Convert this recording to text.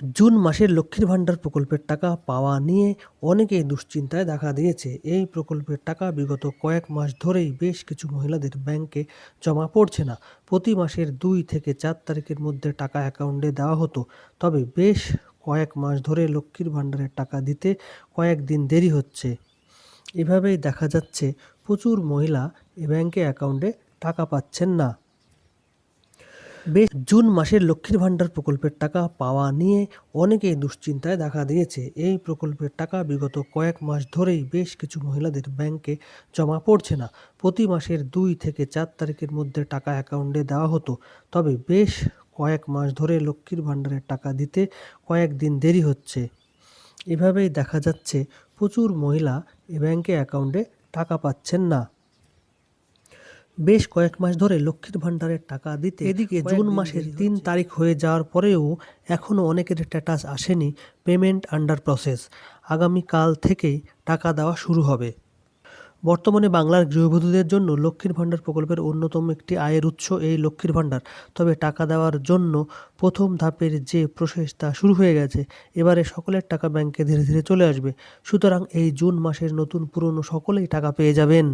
June মাসের লক্ষ্মীর ভাণ্ডার প্রকল্পের টাকা পাওয়া নিয়ে অনেকেই দুশ্চিন্তায় দেখা দিয়েছে। এই প্রকল্পের টাকা বিগত কয়েক মাস ধরেই বেশ কিছু মহিলাদের ব্যাংকে জমা পড়ছে না। প্রতি মাসের দুই থেকে চার তারিখের মধ্যে টাকা অ্যাকাউন্টে দেওয়া হতো। তবে বেশ কয়েক মাস ধরে লক্ষ্মীর ভাণ্ডারের টাকা দিতে কয়েক দিন দেরি হচ্ছে। এভাবেই দেখা যাচ্ছে, প্রচুর মহিলা এ ব্যাংকে অ্যাকাউন্টে টাকা পাচ্ছেন না। বেশ জুন মাসের লক্ষ্মীর ভাণ্ডার প্রকল্পের টাকা পাওয়া নিয়ে অনেকেই দুশ্চিন্তায় দেখা দিয়েছে। এই প্রকল্পের টাকা বিগত কয়েক মাস ধরেই বেশ কিছু মহিলাদের ব্যাংকে জমা পড়ছে না। প্রতি মাসের দুই থেকে চার তারিখের মধ্যে টাকা অ্যাকাউন্টে দেওয়া হতো। তবে বেশ কয়েক মাস ধরে লক্ষ্মীর ভাণ্ডারের টাকা দিতে কয়েক দিন দেরি হচ্ছে। এভাবেই দেখা যাচ্ছে, প্রচুর মহিলা এ ব্যাংকে অ্যাকাউন্টে টাকা পাচ্ছেন না। বেশ কয়েক মাস ধরে লক্ষ্মীর ভাণ্ডারের টাকা দিতে এদিকে জুন মাসের তিন তারিখ হয়ে যাওয়ার পরেও এখনও অনেকের স্ট্যাটাস আসেনি পেমেন্ট আন্ডার প্রসেস আগামীকাল থেকেই টাকা দেওয়া শুরু হবে। বর্তমানে বাংলার গৃহবধূদের জন্য লক্ষ্মীর ভাণ্ডার প্রকল্পের অন্যতম একটি আয়ের উৎস এই লক্ষ্মীর ভাণ্ডার। তবে টাকা দেওয়ার জন্য প্রথম ধাপের যে প্রসেস তা শুরু হয়ে গেছে এবারে সকলের টাকা ব্যাংকে ধীরে ধীরে চলে আসবে। সুতরাং এই জুন মাসের নতুন পুরনো সকলেই টাকা পেয়ে যাবেন।